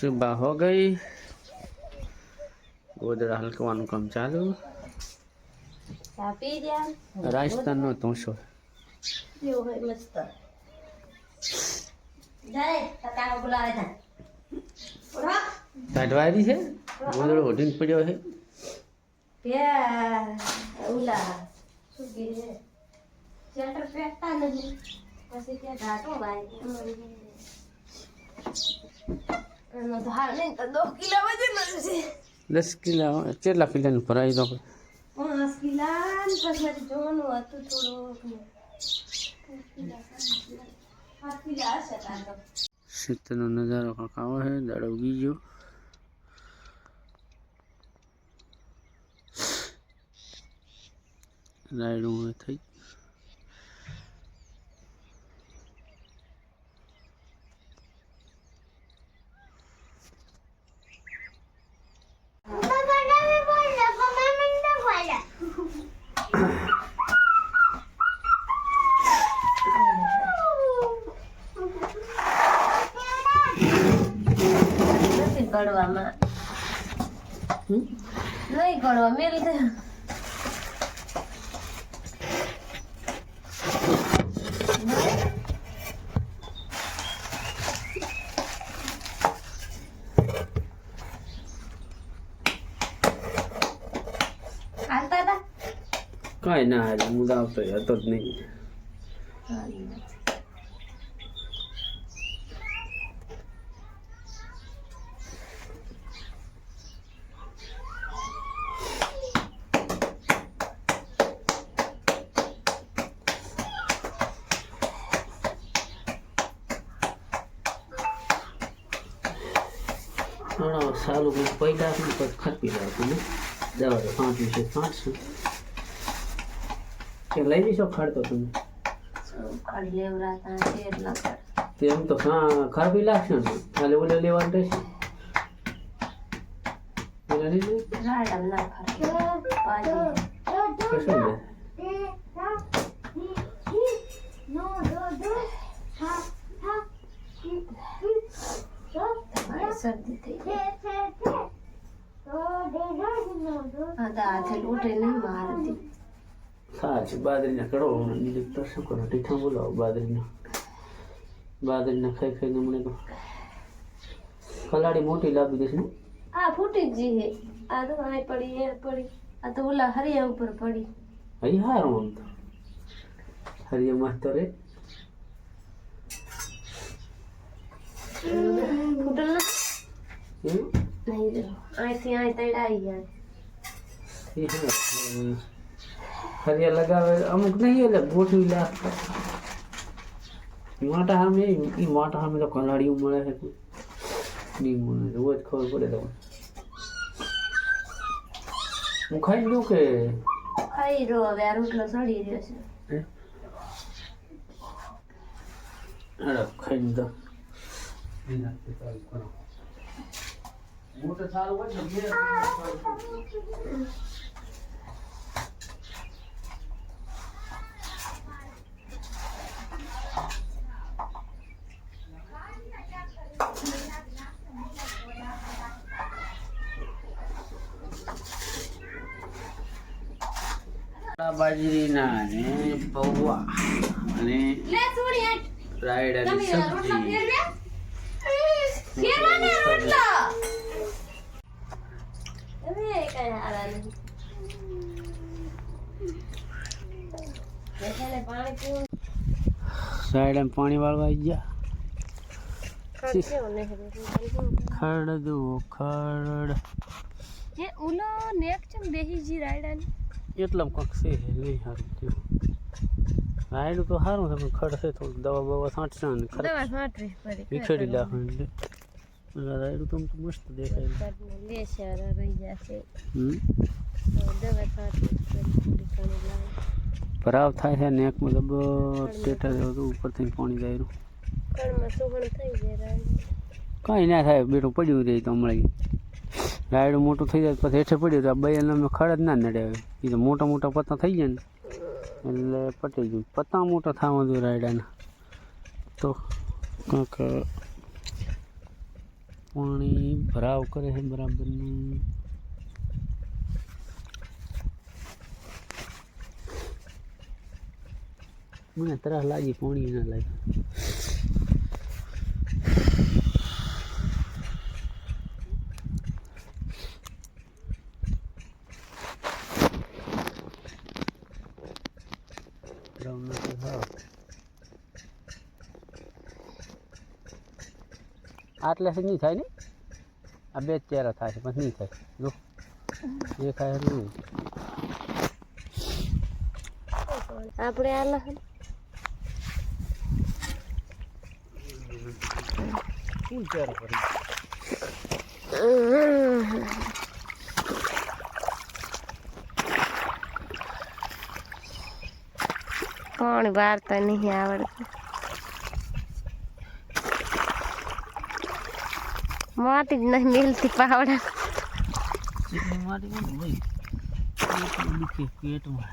સુબહ હો ગઈ ગોદડા હલકવાનું કામ ચાલુ રાજસ્થાન નો ઉઠો કાઢવાની છે ગોદડો ઓઢીને પડ્યો છે પછી ત્યાં ઘાટો ભાઈ દસ કિલો કેટલા કિલોનું ભરાઈ દો પાંચ કિલા પછી જોવાનું હતું થોડુંક ને પાંચ કિલા હશે તાર તો શીતળનો નજારો કાંક આવો છે દાડો ઉગી ગયો રાયડું થઈ ગળવામાં હમ? નહીં ગળવા મેલ દે હાલતા હતા કાંઈ ના હારે હું તો આવતો હતો જ નહીં સારું કંઈક પૈડા પણ પછી ખપી લાવતું ને દવા તો પાંચમી છે. પાંચસો કે લઈ જઈશો ખાડતો તમે? તેમ તો હા ખરાબી લાગશે ને? ખાલી ઓલે લેવાનું રહેશે? શરદી થઈ ગઈ હા તો હાથે લૂંટે નહીં મારતી. સાચું બાદરીના કડો બીજું તો શું કરો ટીઠા બોલાવો બાદરીના બાદરીના ખાઈ ખાઈને હમણાં કલાડી મોટી લાવી દઈશ ને? આ ફૂટી જ જી હે આ તો આ પડી એ પડી. આ તો ઓલા હરિયા ઉપર પડી. અહીં હારું આમ તો. હરિયા માસ્તર રે. ફૂટલ ના? નહીં જો અહીંથી અહીં તડાઈ ગયા હરિયા લગાવે અમુક નહીં એટલે ગોઠવી લાગતા મોટા સામે એ મોટા સામે તો કલાડીઓ મળે છે નહીં મળે રોજ ખબર પડે તો હું ખાઈ લઉં કે? ખાઈ રહ્યો હવે આ રોટલો સડી રહ્યો છે? અરે ખાઈ દો મોટો સારું હોય ને બાજરીના ને પૌવા અને લે સોડી આટ રાયડાની તમે સબ્જી. બેસાને પાણી વાળવા આવી ગયા. ખરડ દો ખરડ જે ઉલો નેક ચમ બેહી જી રાયડાની. એટલામાં કંઈક છે નહીં સારું થયું. રાયડું તો સારું છે પણ ખડશે છે થોડું દવા બવા છાંટશે ને છાંટવી વિખેડી નાખે રાયડું તો તો મસ્ત દેખાય લે સારા રહી જશે ભરાવ થાય છે નેકમાં તો બસ ટેટા જેવું તો ઉપરથી પાણી જાય રહ્યું. કાંઈ ના થાય બેટું પડ્યું રહે તો હમણાં રાયડું મોટું થઈ જાય પછી હેઠે પડ્યું તો આ બે અમે ખડ જ ના નડે હવે. એ તો મોટા મોટા પત્તા થઈ જાય ને. એટલે પટી ગયું. પત્તા મોટા થવા જોઈએ રાયડાના. તો કંઈક પાણી ભરાવ કરે છે બરાબરનું. મને તરસ લાગી, પાણી ના લાગી ભરાવ નથી હા આટલે છે નહીં થાય ને? આ બે ચહેરા થાય છે પણ નહીં થાય. જો એ ખાય નહીં. આપણે શું ચહેરા કરી પાણી વારતા નહીં આવડતું? માટી જ નહીં મેલતી પાવડા માટી કોણ પેટમાં દુખે પેટમાં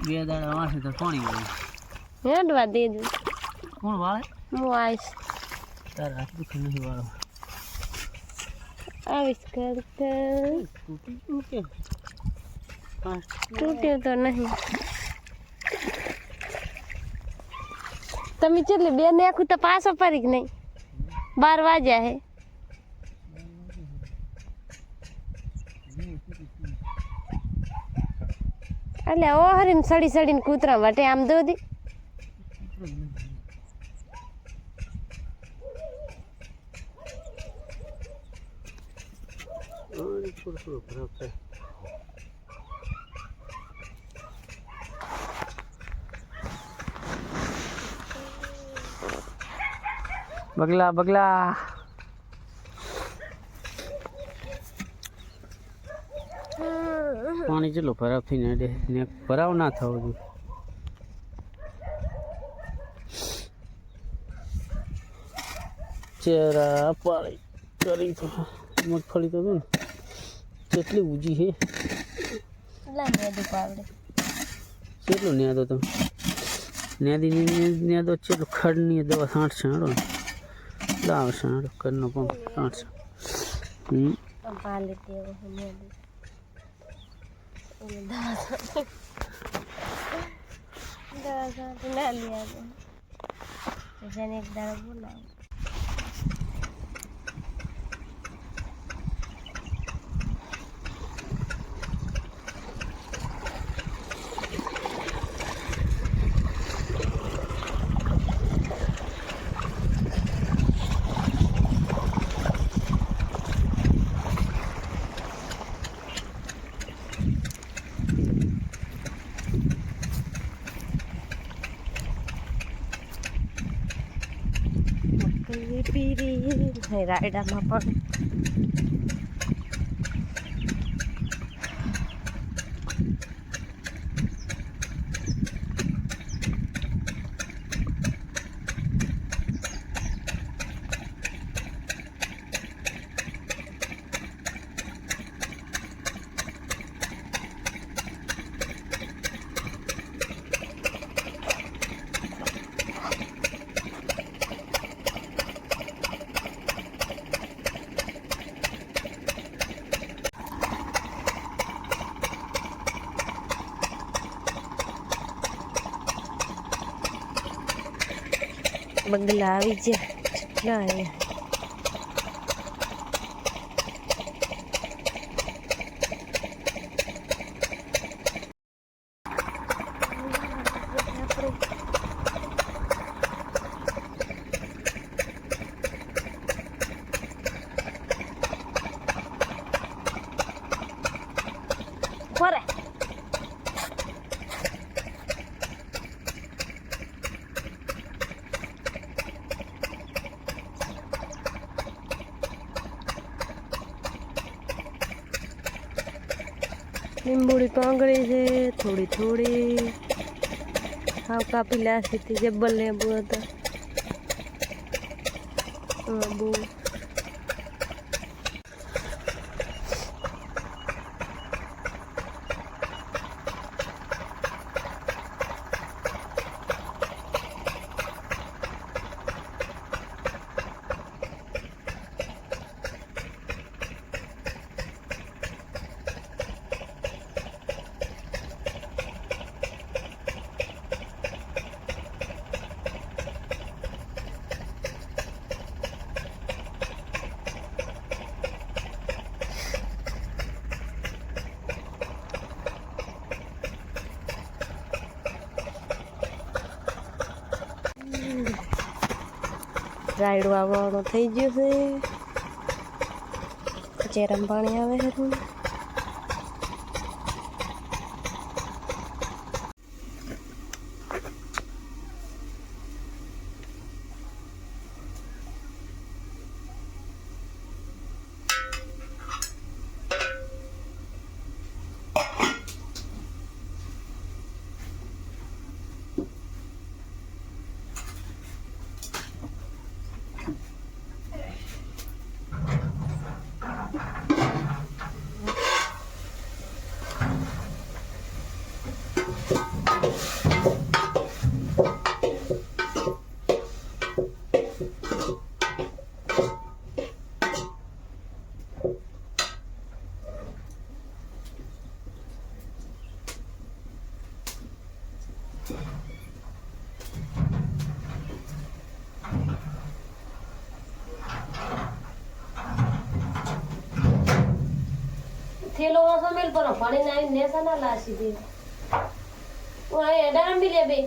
બે દાડા વાંચે તો પાણી ગયું હેડવા દેજો કોણ વાળે હું આવીશ તારે હાથ દુખે નહીં વાળો આવીશ કરતા તૂટ્યું તો નહીં તમે ચેટલી બે નાખું તો પાછો ફરી કે નહીં? બાર વાગ્યા હે. એટલે ઓહરીને સડી સડીને કૂતરા માટે આમ દો દી. થોડું થોડું ખરાબ બગલા બગલા. પાણી જેટલું ભરાવથી થઈને અડે ને ભરાવ ના થવો જોઈએ. ચહેરા પાણી કરી તો મગફળી તો ને કેટલી ઊંચી છે. કેટલું ન્યાદો તમે? ન્યાદી ન્યાદો ચેટલું ખડની દવા સાઠ સાડો ને લાવ સાડો કરનો પણ સાઠ હમ. પાલે તેવો હમણાં એને દવા દવા સાથે ના લઈ આવે જેને એક દાડો બોલાવો. પીરી રાયડામાં પણ બગલા આવી ગયા. ના ફરે કોંગળી છે થોડી થોડી. હાવ કાપી લાસી હતી જબ્બલ બહુ હતા. બહુ. રાયડું આવવાનું થઈ ગયું છે. ચેરમ પાણી આવે છે થેલો વાસો મેલ પર પાણી નાઈ નેસા ના લાસી દે ઓય એડામ બી લે બે.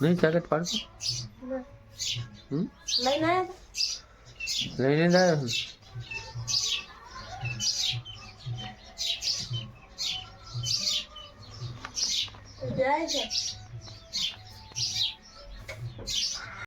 નહીં જાકેટ પાડશો. લઈને જ આવ્યો છું? જાય